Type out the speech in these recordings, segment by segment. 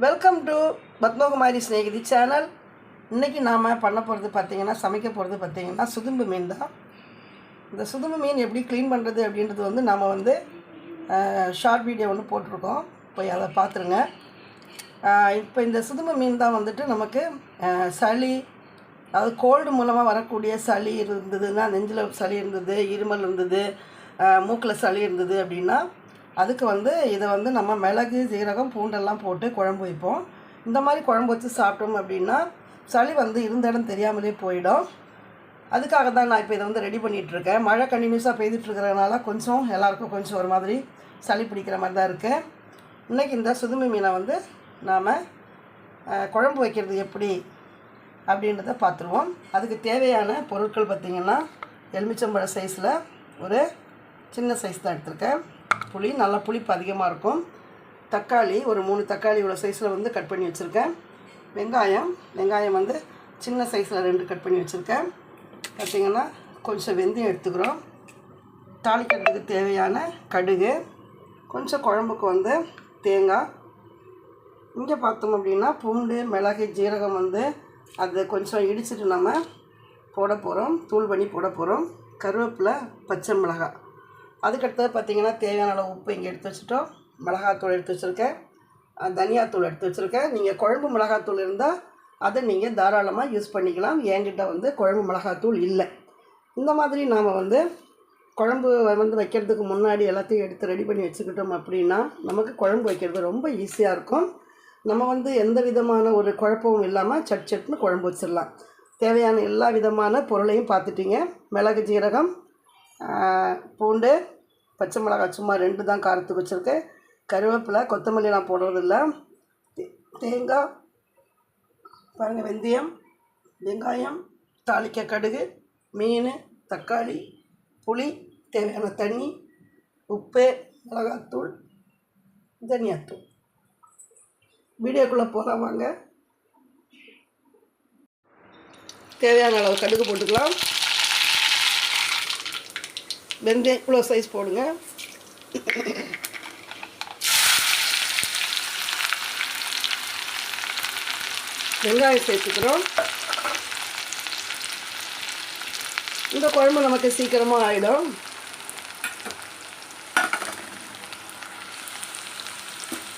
Welcome to Padmakumari Snehithi channel. இன்றைக்கி நாம் பண்ண போகிறது பார்த்திங்கன்னா சமைக்க போகிறது பார்த்திங்கன்னா சுதும்பு மீன் தான். இந்த சுதும்பு மீன் எப்படி க்ளீன் பண்ணுறது அப்படின்றது வந்து நம்ம வந்து ஷார்ட் வீடியோ ஒன்று போட்டிருக்கோம். போய் அதை பார்த்துருங்க இப்போ இந்த சுதும்பு மீன் தான் வந்துட்டு நமக்கு சளி அதாவது கோல்டு மூலமாக வரக்கூடிய சளி இருந்ததுன்னா நெஞ்சில் சளி இருந்தது இருமல் இருந்தது மூக்கில் சளி இருந்தது அப்படின்னா அதுக்கு வந்து இதை வந்து நம்ம மிளகு சீரகம் பூண்டெல்லாம் போட்டு குழம்பு வைப்போம். இந்த மாதிரி குழம்பு வச்சு சாப்பிட்டோம் அப்படின்னா சளி வந்து இருந்த இடம் தெரியாமலே போயிடும். அதுக்காக தான் நான் இப்போ இதை வந்து ரெடி பண்ணிகிட்ருக்கேன் மழை கண்டினியூஸாக பெய்துட்ருக்கிறதுனால கொஞ்சம் எல்லாருக்கும் கொஞ்சம் ஒரு மாதிரி சளி பிடிக்கிற மாதிரி தான் இருக்குது இன்றைக்கி இந்த சுதுமை மீனை வந்து நாம் குழம்பு வைக்கிறது எப்படி அப்படின்றத பார்த்துருவோம். அதுக்கு தேவையான பொருட்கள் பார்த்திங்கன்னா எலுமிச்சம்பழ சைஸில் ஒரு சின்ன சைஸ் தான் எடுத்திருக்கேன். புளி நல்லா புளிப்பு அதிகமாக இருக்கும். தக்காளி ஒரு மூணு தக்காளி இவ்வளோ சைஸில் வந்து கட் பண்ணி வச்சுருக்கேன். வெங்காயம் வெங்காயம் வந்து சின்ன சைஸில் ரெண்டு கட் பண்ணி வச்சுருக்கேன். பார்த்திங்கன்னா கொஞ்சம் வெந்தயம் எடுத்துக்கிறோம். தாளிக்கிறதுக்கு தேவையான கடுகு கொஞ்சம் குழம்புக்கு வந்து தேங்காய். இங்கே பார்த்தோம் அப்படின்னா பூண்டு மிளகு ஜீரகம் வந்து அதை கொஞ்சம் இடிச்சிட்டு நம்ம போட போகிறோம் தூள் பண்ணி போட போகிறோம் கருவேப்பிலை பச்சை மிளகாய். அதுக்கடுத்தது பார்த்திங்கன்னா தேவையான அளவு உப்பு இங்கே எடுத்து வச்சுட்டோம். மிளகாத்தூள் எடுத்து வச்சுருக்கேன். தனியாத்தூள் எடுத்து வச்சுருக்கேன். நீங்கள் குழம்பு மிளகாத்தூள் இருந்தால் அதை நீங்கள் தாராளமாக யூஸ் பண்ணிக்கலாம். என்கிட்ட வந்து குழம்பு மிளகாத்தூள் இல்லை. இந்த மாதிரி நாம் வந்து குழம்பு வந்து வைக்கிறதுக்கு முன்னாடி எல்லாத்தையும் எடுத்து ரெடி பண்ணி வச்சுக்கிட்டோம் அப்படின்னா நமக்கு குழம்பு வைக்கிறது ரொம்ப ஈஸியாக இருக்கும். நம்ம வந்து எந்த விதமான ஒரு குழப்பமும் இல்லாமல் சட் சட்னு குழம்பு வச்சிடலாம். தேவையான எல்லா விதமான பொருளையும் பார்த்துட்டிங்க. மிளகு ஜீரகம் பூண்டு பச்சை மிளகாய் சும்மா ரெண்டு தான் காரத்துக்கு வச்சுருக்கேன். கருவேப்பிலை கொத்தமல்லி நான் போடுறதில்ல. தே- தேங்காய் பாருங்கள் வெந்தயம் வெங்காயம் தாளிக்க கடுகு மீன் தக்காளி புளி தேவையான தண்ணி உப்பு மிளகாத்தூள் தனியாத்தூள். வீடியோக்குள்ளே போகலாம் வாங்க. தேவையான அளவு கடுகு போட்டுக்கலாம். வெந்தயம் இவ்வளோ சைஸ் போடுங்க. வெங்காயம் சேர்த்துக்கிறோம். இந்த குழம்பு நமக்கு சீக்கிரமாக ஆகிடும்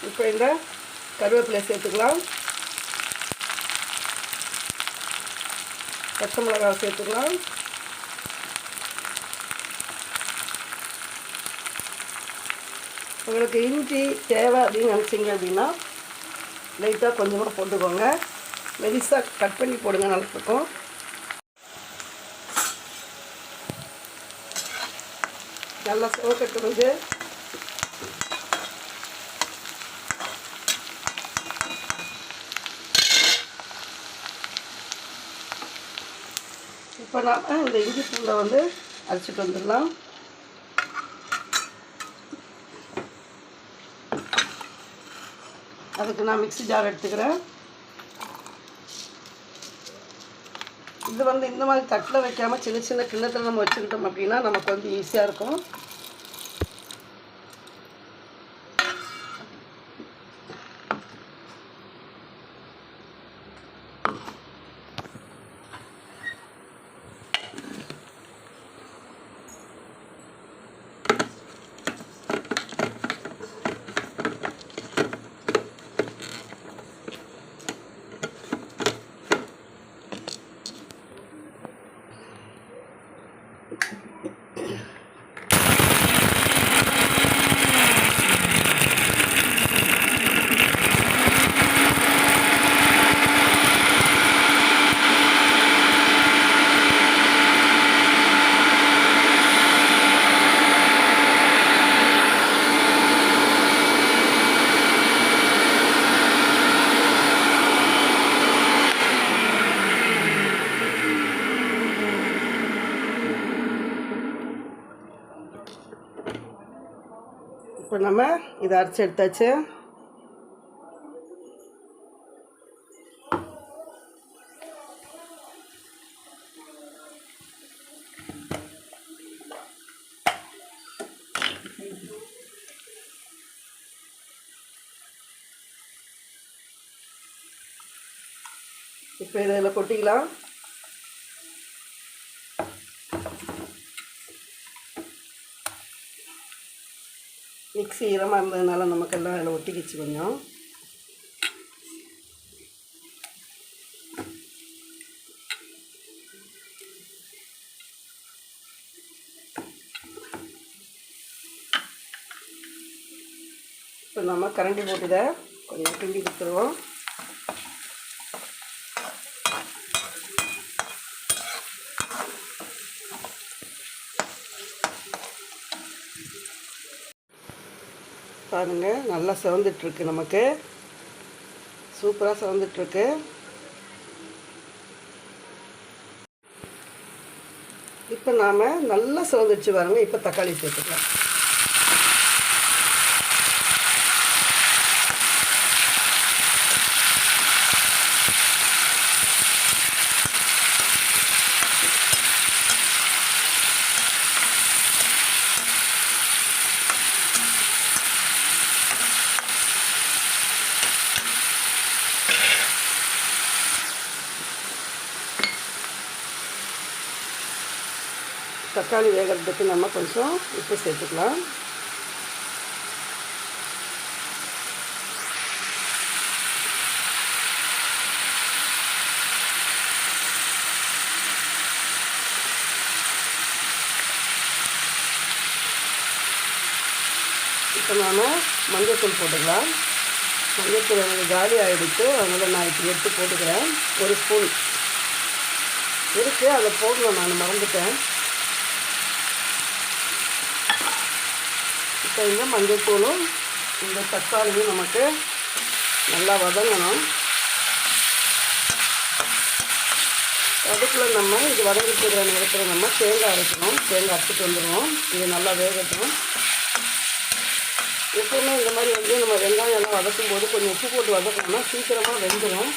இப்போ இந்த கருவேப்பிலை சேர்த்துக்கலாம். பச்சை மிளகாய் சேர்த்துக்கலாம். உங்களுக்கு இஞ்சி தேவை அப்படின்னு நினச்சிங்க அப்படின்னா லைட்டாக கொஞ்சமாக போட்டுக்கோங்க. மெலிசாக கட் பண்ணி போடுங்க நல்லாயிருக்கும் நல்லா சிவக்கட்டுறது இப்போ நாம் இந்த இஞ்சி பூண்டை வந்து அரைச்சிட்டு வந்துடலாம். அதுக்கு நான் மிக்ஸி ஜார் எடுத்துக்கிறேன். இது வந்து இந்த மாதிரி தட்டில் வைக்காமல் சின்ன சின்ன கிண்ணத்தில் நம்ம வச்சுக்கிட்டோம் அப்படின்னா நமக்கு வந்து ஈஸியாக இருக்கும். இப்போ நம்ம இதை அரைச்சி எடுத்தாச்சு. இப்போ இதில் கொட்டிக்கலாம். மிக்ஸி ஈரமாக இருந்ததுனால நமக்கெல்லாம் அதில் ஒட்டிக்கிச்சு கொஞ்சம் இப்போ நம்ம கரண்டி போட்டுத கொஞ்சம் கிண்டி கொடுத்துருவோம் பாருங்கள் நல்லா சிவந்துட்டுருக்கு நமக்கு. சூப்பராக சிவந்துட்டுருக்கு இப்போ நாம் நல்லா சிவந்துச்சு பாருங்க இப்போ தக்காளி சேர்த்துக்கலாம். தக்காளி வேகிறதுக்கு நம்ம கொஞ்சம் உப்பு சேர்த்துக்கலாம். இப்போ நாம் மஞ்சத்தூள் போட்டுக்கலாம். மஞ்சத்தூள் எனக்கு காலி ஆகிடுச்சு அதனால் நான் இப்போ எடுத்து போட்டுக்கிறேன். ஒரு ஸ்பூன். இருக்குது அதை போடணும். நான் மறந்துட்டேன். இப்போ இந்த மஞ்சத்தூளும் இந்த தக்காளியும் நமக்கு நல்லா வதங்கணும். அதுக்குள்ளே நம்ம இது வதங்கிட்டு நேரத்தில் நம்ம தேங்காய் அரைக்கணும். தேங்காய் அரைச்சிட்டு வந்துடுவோம் இது நல்லா வேகட்டும். எப்பவுமே இந்த மாதிரி வந்து நம்ம வெங்காயம் எல்லாம் வதக்கும் போது கொஞ்சம் உப்பு போட்டு வதக்கணும்னா சீக்கிரமாக வெந்துடும்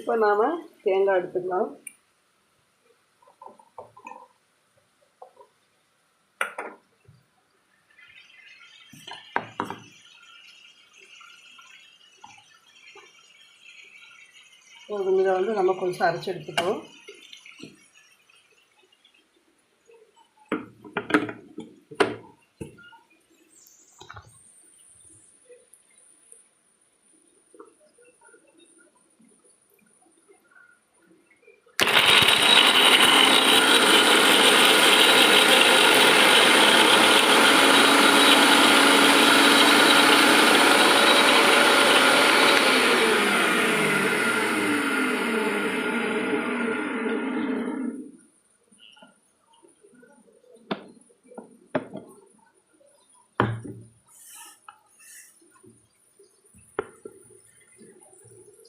இப்போ நாம் தேங்காய் எடுத்துக்கலாம். இதை வந்து நம்ம கொஞ்சம் அரைச்சி எடுத்துக்கணும்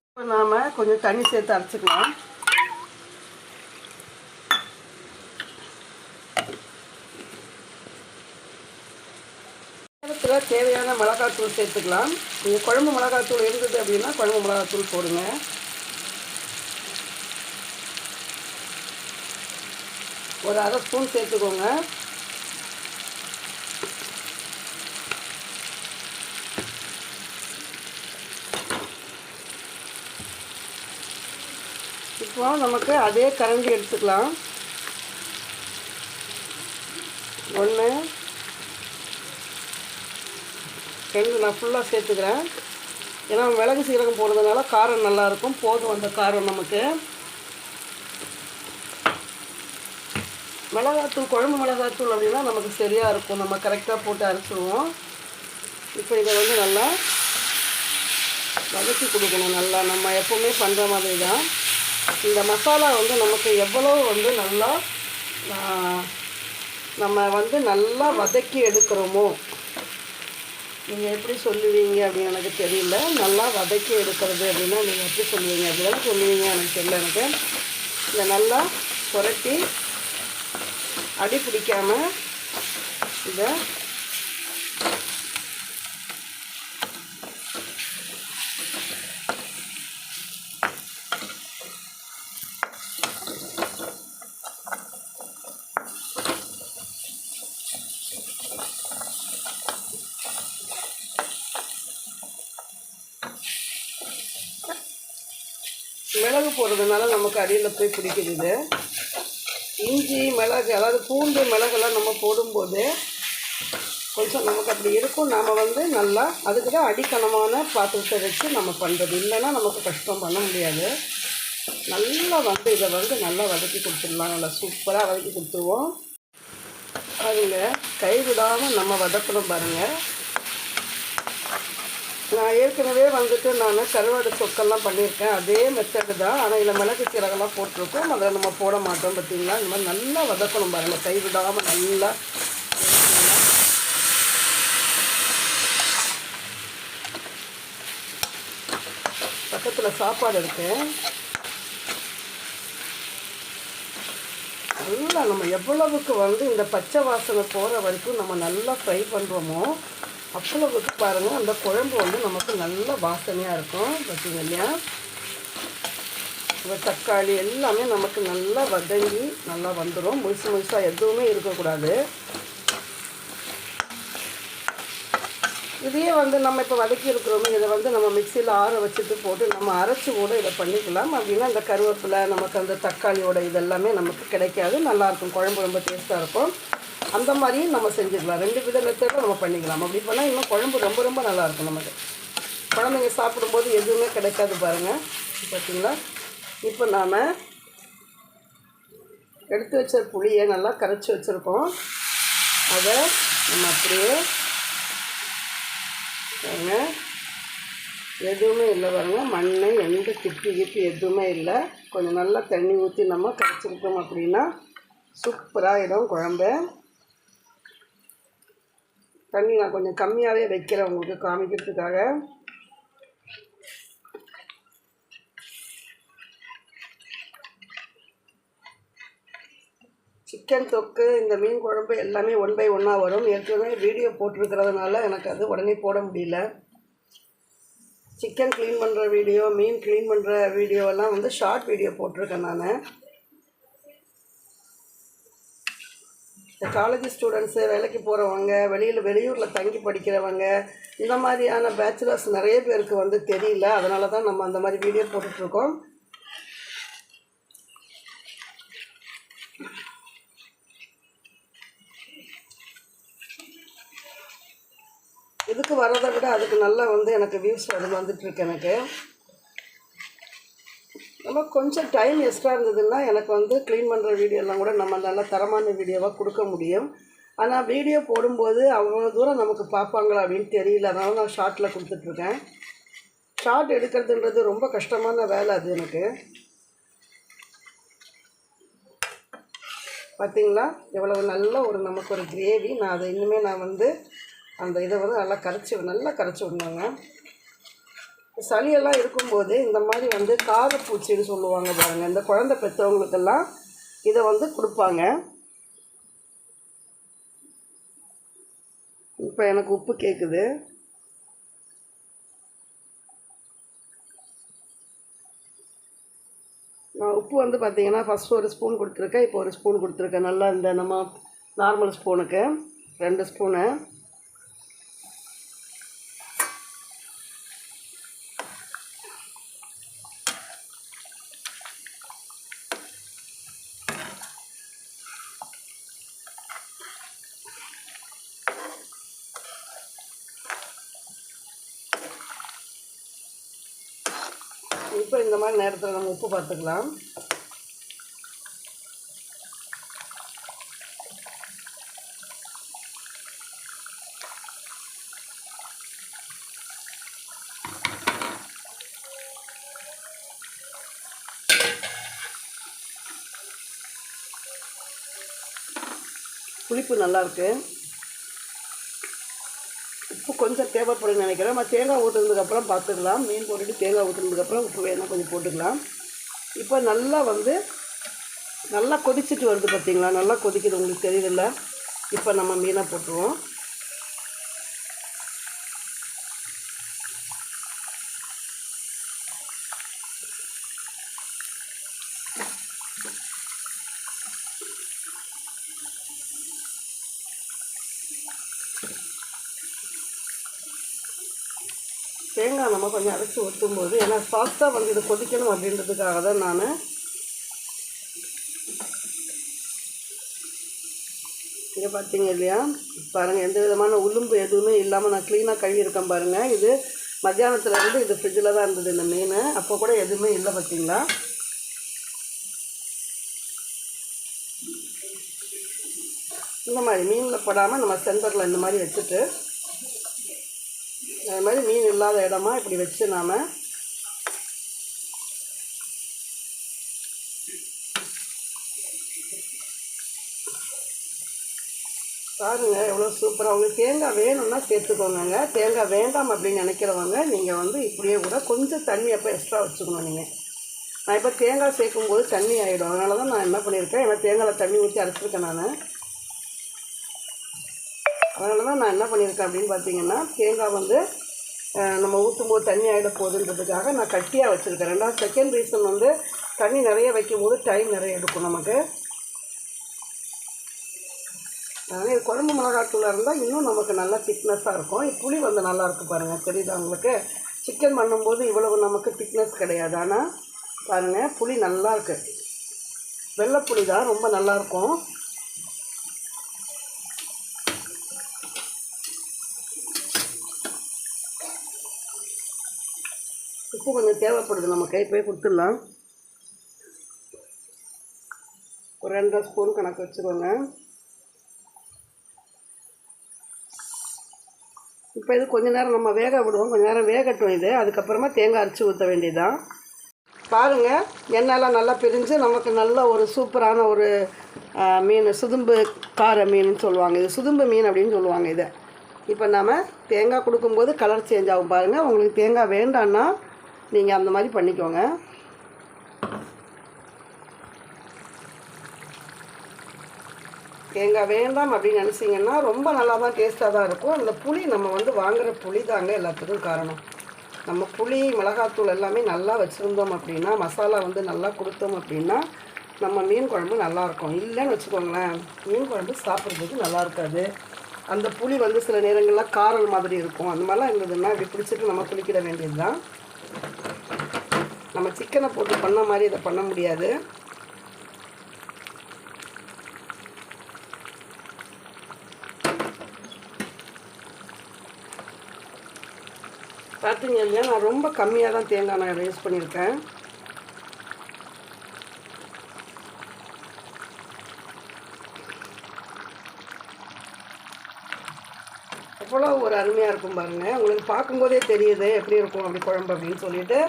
இப்போ நாம் கொஞ்சம் தண்ணி சேர்த்து அரைச்சிக்கலாம். நேரத்தில் தேவையான மிளகாத்தூள் சேர்த்துக்கலாம். நீங்கள் குழம்பு மிளகாத்தூள் இருந்தது அப்படின்னா குழம்பு மிளகாத்தூள் போடுங்க. ஒரு அரை ஸ்பூன் சேர்த்துக்கோங்க. இப்போ நமக்கு அதே கரண்டி எடுத்துக்கலாம். ஒன்று ரெண்டு நான் ஃபுல்லாக சேர்த்துக்கிறேன். ஏன்னா மிளகு சீரகம் போடுறதுனால காரம் நல்லாயிருக்கும் போதும் அந்த காரம் நமக்கு. மிளகாத்தூள் குழம்பு மிளகாத்தூள் அப்படின்னா நமக்கு சரியாக இருக்கும். நம்ம கரெக்டாக போட்டு அரைச்சிடுவோம் இப்போ இதை வந்து நல்லா வதக்கி கொடுக்கணும். நல்லா நம்ம எப்போவுமே பண்ணுற மாதிரி தான் இந்த மசாலா வந்து நமக்கு எவ்வளோ வந்து நல்லா நம்ம வந்து நல்லா வதக்கி எடுக்கிறோமோ நீங்கள் எப்படி சொல்லுவீங்க அப்படின்னு எனக்கு தெரியல. நல்லா வதக்கி எடுக்கிறது அப்படின்னா நீங்கள் எப்படி சொல்லுவீங்க? அப்படிதான் சொல்லுவீங்க? எனக்கு தெரியல எனக்கு. இதை நல்லா புரட்டி அடி பிடிக்காமல் இதை போடுறதுனால நமக்கு அடியில் போய் பிடிக்குது இஞ்சி மிளகு அதாவது பூண்டு மிளகெல்லாம் நம்ம போடும்போது கொஞ்சம் நமக்கு அப்படி இருக்கும். நாம் வந்து நல்லா அதுக்கு தான் அடிக்கணமான பாத்திரத்தை வச்சு நம்ம பண்ணுறது இல்லைன்னா நமக்கு கஷ்டம் பண்ண முடியாது. நல்லா வந்து இதை வந்து நல்லா வதக்கி கொடுத்துடலாம். நல்லா சூப்பராக வதக்கி கொடுத்துருவோம். பாருங்க கைவிடாமல் நம்ம வதக்கணும் பாருங்கள் நான் ஏற்கனவே வந்துட்டு நான் கருவாடு சொக்கெல்லாம் பண்ணியிருக்கேன். அதே மெத்தடு தான். ஆனால் இதில் மிளகு சீரகெல்லாம் போட்டிருக்கோம். அதில் நம்ம போட மாட்டோம் பார்த்தீங்களா? இந்த மாதிரி நல்லா வதக்கணும் பாருங்கள் கைவிடாமல் நல்லா பக்கத்தில் சாப்பாடு இருக்கு நல்லா நம்ம எவ்வளவுக்கு வந்து இந்த பச்சை வாசனை போகிற வரைக்கும் நம்ம நல்லா ஃப்ரை பண்ணுறோமோ அவ்வளவுக்கு பாருங்கள் அந்த குழம்பு வந்து நமக்கு நல்ல வாசனையாக இருக்கும். பார்த்தீங்க இல்லையா இப்போ தக்காளி எல்லாமே நமக்கு நல்லா வதங்கி நல்லா வந்துடும் முழுசு முழுசாக எதுவுமே இருக்கக்கூடாது. இதையே வந்து நம்ம இப்போ வதக்கி இருக்கிறோமே இதை வந்து நம்ம மிக்சியில் ஆற வச்சுட்டு போட்டு நம்ம அரைச்சி கூட இதை பண்ணிக்கலாம். அப்படின்னா இந்த கருவேப்பிலை நமக்கு அந்த தக்காளியோட இதெல்லாமே நமக்கு கிடைக்காது. நல்லாயிருக்கும் குழம்பு ரொம்ப டேஸ்ட்டாக இருக்கும். அந்த மாதிரியும் நம்ம செஞ்சுக்கலாம். ரெண்டு வித மெத்தடும் நம்ம பண்ணிக்கலாம். அப்படி பண்ணால் இன்னும் குழம்பு ரொம்ப ரொம்ப நல்லாயிருக்கும் நமக்கு. குழந்தைங்க சாப்பிடும்போது எதுவுமே கிடைக்காது பாருங்கள் பார்த்தீங்களா இப்போ நாம் எடுத்து வச்ச புளியை நல்லா கரைச்சி வச்சுருக்கோம். அதை நம்ம அப்படியே பாருங்க. எதுவுமே இல்லை பாருங்க. மண் எந்த கிப்பி கிப்பி எதுவுமே இல்லை. கொஞ்சம் நல்லா தண்ணி ஊற்றி நம்ம கரைச்சிருக்கோம் அப்படின்னா சூப்பராகிடும் குழம்பு. தண்ணி நான் கொஞ்சம் கம்மியாகவே வைக்கிறேன் உங்களுக்கு காமிக்கிறதுக்காக. சிக்கன் தொக்கு இந்த மீன் குழம்பு எல்லாமே ஒன் பை ஒன்னாக வரும். ஏற்கனவே வீடியோ போட்டிருக்கிறதுனால எனக்கு அது உடனே போட முடியல. சிக்கன் க்ளீன் பண்ணுற வீடியோ மீன் க்ளீன் பண்ணுற வீடியோலாம் வந்து ஷார்ட் வீடியோ போட்டிருக்கேன் நான். இந்த காலேஜ் ஸ்டூடெண்ட்ஸு வேலைக்கு போகிறவங்க வெளியில் வெளியூரில் தங்கி படிக்கிறவங்க இந்த மாதிரியான பேச்சுலர்ஸ் நிறைய பேருக்கு வந்து தெரியல. அதனால தான் நம்ம அந்த மாதிரி வீடியோ போட்டுட்ருக்கோம். இதுக்கு வரதை விட அதுக்கு நல்லா வந்து எனக்கு வியூஸ் அது வந்துட்டுருக்கு எனக்கு. நம்ம கொஞ்சம் டைம் எக்ஸ்ட்ரா இருந்ததுன்னா எனக்கு வந்து க்ளீன் பண்ணுற வீடியோலாம் கூட நம்ம நல்ல தரமான வீடியோவாக கொடுக்க முடியும். ஆனால் வீடியோ போடும்போது அவ்வளோ தூரம் நமக்கு பார்ப்பாங்களா அப்படின்னு தெரியல. அதனால நான் ஷார்ட்டில் கொடுத்துட்ருக்கேன். ஷார்ட் எடுக்கிறதுன்றது ரொம்ப கஷ்டமான வேலை அது எனக்கு. பார்த்தீங்களா எவ்வளவு நல்ல ஒரு நமக்கு ஒரு கிரேவி நான் அதை இன்னுமே நான் வந்து அந்த இதை வந்து நல்லா கரைச்சி நல்லா கரைச்சி விடணுங்க. சளியெல்லாம் இருக்கும்போது இந்த மாதிரி வந்து காரப்பூச்சின்னு சொல்லுவாங்க பாருங்கள் இந்த குழந்தை பெற்றவங்களுக்கெல்லாம் இதை வந்து கொடுப்பாங்க. இப்போ எனக்கு உப்பு கேட்குது நான் உப்பு வந்து பார்த்தீங்கன்னா ஃபஸ்ட்டு ஒரு ஸ்பூன் கொடுத்துருக்கேன் இப்போ ஒரு ஸ்பூன் கொடுத்துருக்கேன். நல்லா இந்த நம்ம நார்மல் ஸ்பூனுக்கு ரெண்டு ஸ்பூனு இப்போ இந்த மாதிரி நேரத்தில் நம்ம உப்பு பார்த்துக்கலாம். புளிப்பு நல்லாயிருக்கு உப்பு கொஞ்சம் தேவைப்படுன்னு நினைக்கிறேன். நம்ம தேங்காய் ஊற்றுனதுக்கப்புறம் பார்த்துக்கலாம். மீன் போட்டுட்டு தேங்காய் ஊற்றுனதுக்கப்புறம் உப்பு வேணால் கொஞ்சம் போட்டுக்கலாம். இப்போ நல்லா வந்து நல்லா கொதிச்சுட்டு வருது பார்த்தீங்களா நல்லா கொதிக்குது. உங்களுக்கு தெரியுதுல்ல? இப்போ நம்ம மீனை போட்டுருவோம். தேங்காய் நம்ம கொஞ்சம் அரைச்சி ஊற்றும்போது ஏன்னா சாஃப்டாக வந்து இது கொதிக்கணும் அப்படின்றதுக்காக தான் நான் இங்கே பார்த்தீங்க இல்லையா? பாருங்கள் எந்த விதமான உளும்பு எதுவுமே இல்லாமல் நான் க்ளீனாக கழுவியிருக்கேன் பாருங்கள் இது மத்தியானத்துல இருந்து இது ஃப்ரிட்ஜில் தான் இருந்தது இந்த மீன். அப்போ கூட எதுவுமே இல்லை பார்த்தீங்களா இந்த மாதிரி மீனில் படாமல் நம்ம சென்டரில் இந்த மாதிரி வச்சுட்டு அது மாதிரி மீன் இல்லாத இடமா இப்படி வச்சு நாம் பாருங்க எவ்வளோ சூப்பராக உங்களுக்கு தேங்காய் வேணும்னா சேர்த்துக்கோங்க தேங்காய் வேண்டாம் அப்படின்னு நினைக்கிறவங்க நீங்கள் வந்து இப்படியே கூட கொஞ்சம் தண்ணி அப்போ எக்ஸ்ட்ரா வச்சுக்கணும் நீங்கள் நான் இப்போ தேங்காய் சேர்க்கும்போது தண்ணி ஆகிடும் அதனால தான் நான் என்ன பண்ணியிருக்கேன் ஏன்னா தேங்காயில் தண்ணி ஊற்றி அரைச்சிருக்கேன் நான். அதனால தான் நான் என்ன பண்ணியிருக்கேன் அப்படின்னு பார்த்தீங்கன்னா தேங்காய் வந்து நம்ம ஊற்றும் போது தண்ணி ஆகிட போகுதுன்றதுக்காக நான் கட்டியாக வச்சுருக்கேன். ரெண்டாவது செகண்ட் ரீசன் வந்து தண்ணி நிறைய வைக்கும் போது டைம் நிறைய எடுக்கும் நமக்கு. அதனால் இது குழம்பு மிளகாத்தூளாக இருந்தால் இன்னும் நமக்கு நல்லா திக்னஸ்ஸாக இருக்கும். புளி வந்து நல்லாயிருக்கு பாருங்கள் தெரியுதா உங்களுக்கு? சிக்கன் பண்ணும்போது இவ்வளவு நமக்கு திக்னஸ் கிடையாது. ஆனால் பாருங்கள் புளி நல்லா வெள்ளை வெள்ளைப்புளி தான் ரொம்ப நல்லா உப்பு கொஞ்சம் தேவைப்படுது. நம்ம கை போய் கொடுத்துடலாம். ஒரு ரெண்டரை ஸ்பூன் கணக்கு வச்சுக்கோங்க. இப்போ இது கொஞ்ச நேரம் நம்ம வேக விடுவோம். கொஞ்ச நேரம் வேகட்டும் இது. அதுக்கப்புறமா தேங்காய் அரைச்சி ஊற்ற வேண்டியதுதான். பாருங்கள் எண்ணெயெல்லாம் நல்லா பிரிஞ்சு நமக்கு நல்ல ஒரு சூப்பரான ஒரு மீன் சுதும்பு கார மீன் சொல்லுவாங்க. இது சுதும்பு மீன் அப்படின்னு சொல்லுவாங்க இதை. இப்போ நாம் தேங்காய் கொடுக்கும்போது கலர் சேஞ்ச் ஆகும் பாருங்கள் உங்களுக்கு தேங்காய் வேண்டான்னா நீங்கள் அந்த மாதிரி பண்ணிக்கோங்க. தேங்காய் வேண்டாம் அப்படின்னு நினச்சிங்கன்னா ரொம்ப நல்லா தான் டேஸ்ட்டாக தான் இருக்கும். அந்த புளி நம்ம வந்து வாங்குகிற புளி தாங்க எல்லாத்துக்கும் காரணம். நம்ம புளி மிளகாத்தூள் எல்லாமே நல்லா வச்சுருந்தோம் அப்படின்னா மசாலா வந்து நல்லா கொடுத்தோம் அப்படின்னா நம்ம மீன் குழம்பு நல்லாயிருக்கும் இல்லைன்னு வச்சுக்கோங்களேன் மீன் குழம்பு சாப்பிட்றதுக்கு நல்லா இருக்காது. அந்த புளி வந்து சில நேரங்களில் காரல் மாதிரி இருக்கும். அந்த மாதிரிலாம் இருந்ததுன்னா இப்படி பிடிச்சிட்டு நம்ம குளிக்கிட வேண்டியது தான் நம்ம சிக்கனை போட்டு பண்ண மாதிரி இதை பண்ண முடியாது. பார்த்தீங்க இல்லையா? நான் ரொம்ப கம்மியாக தான் தேங்காய் நான் யூஸ் பண்ணியிருக்கேன். எவ்வளோ ஒரு அருமையாக இருக்கும் பாருங்கள் உங்களுக்கு பார்க்கும்போதே தெரியுது எப்படி இருக்கும் அப்படி குழம்பு அப்படின்னு சொல்லிட்டு.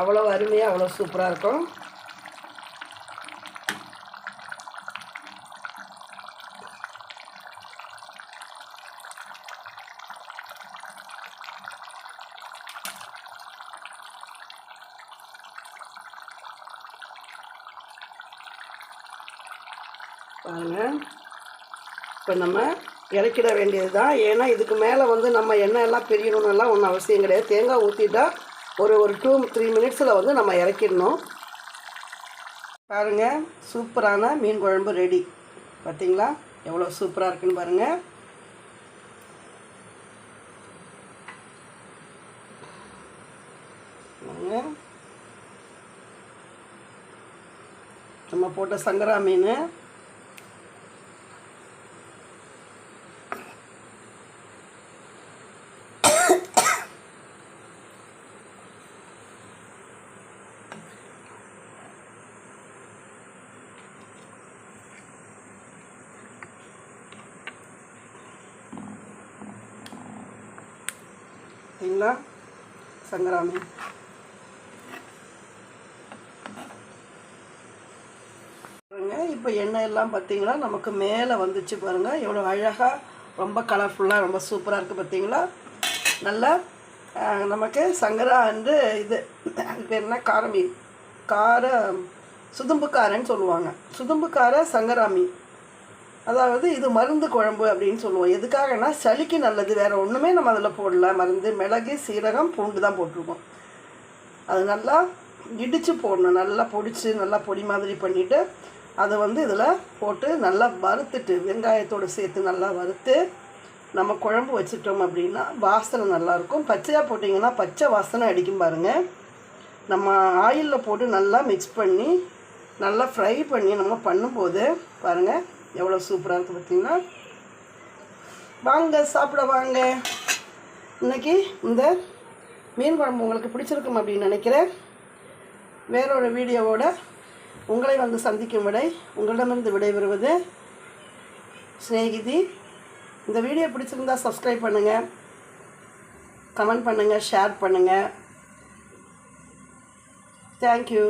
அவ்வளோ அருமையாக அவ்வளோ சூப்பராக இருக்கும். பாருங்க. இப்போ நம்ம இறக்கிட வேண்டியது தான் ஏன்னா இதுக்கு மேலே வந்து நம்ம எண்ணெய் எல்லாம் பிரியணும்னுலாம் ஒன்றும் அவசியம் கிடையாது. தேங்காய் ஊற்றிட்டா ஒரு ஒரு டூ த்ரீ மினிட்ஸில் வந்து நம்ம இறக்கிடணும். பாருங்கள் சூப்பரான மீன் குழம்பு ரெடி பார்த்தீங்களா எவ்வளோ சூப்பராக இருக்குன்னு பாருங்கள் நம்ம போட்ட சங்கரா மீன். சங்கராமி பாருங்க இப்போ எண்ணெய் எல்லாம் பார்த்தீங்கன்னா நமக்கு மேலே வந்துச்சு பாருங்க. எவ்வளோ அழகாக ரொம்ப கலர்ஃபுல்லாக ரொம்ப சூப்பராக இருக்குது பார்த்தீங்களா நல்லா நமக்கு சங்கரா வந்து இது அது பேர் என்ன? கார மீன் கார சுதும்புக்காரன்னு சொல்லுவாங்க. சுதும்புக்கார சங்கராமீன் அதாவது இது மருந்து குழம்பு அப்படின்னு சொல்லுவோம். எதுக்காகனா சளிக்கு நல்லது. வேறு ஒன்றுமே நம்ம அதில் போடல. மருந்து மிளகு சீரகம் பூண்டு தான் போட்டிருக்கோம். அது நல்லா இடித்து போடணும். நல்லா பொடிச்சு நல்லா பொடி மாதிரி பண்ணிவிட்டு அதை வந்து இதில் போட்டு நல்லா வறுத்துட்டு வெங்காயத்தோடு சேர்த்து நல்லா வறுத்து நம்ம குழம்பு வச்சுட்டோம் அப்படின்னா வாசனை நல்லாயிருக்கும் பச்சையாக போட்டிங்கன்னா பச்சை வாசனை அடிக்கும் பாருங்கள் நம்ம ஆயிலில் போட்டு நல்லா மிக்ஸ் பண்ணி நல்லா ஃப்ரை பண்ணி நம்ம பண்ணும்போது பாருங்கள் எவ்வளோ சூப்பராக இருக்குது பார்த்தீங்கன்னா வாங்க சாப்பிட வாங்க. இன்னைக்கு இந்த மீன் குழம்பு உங்களுக்கு பிடிச்சிருக்கும் அப்படின்னு நினைக்கிறேன். வேறொரு வீடியோவோட உங்களை வந்து சந்திக்கும் விடை உங்களிடமிருந்து விடைபெறுவது சிநேகிதி. இந்த வீடியோ பிடிச்சிருந்தா சப்ஸ்கிரைப் பண்ணுங்கள் கமெண்ட் பண்ணுங்கள் ஷேர் பண்ணுங்கள் தேங்க்யூ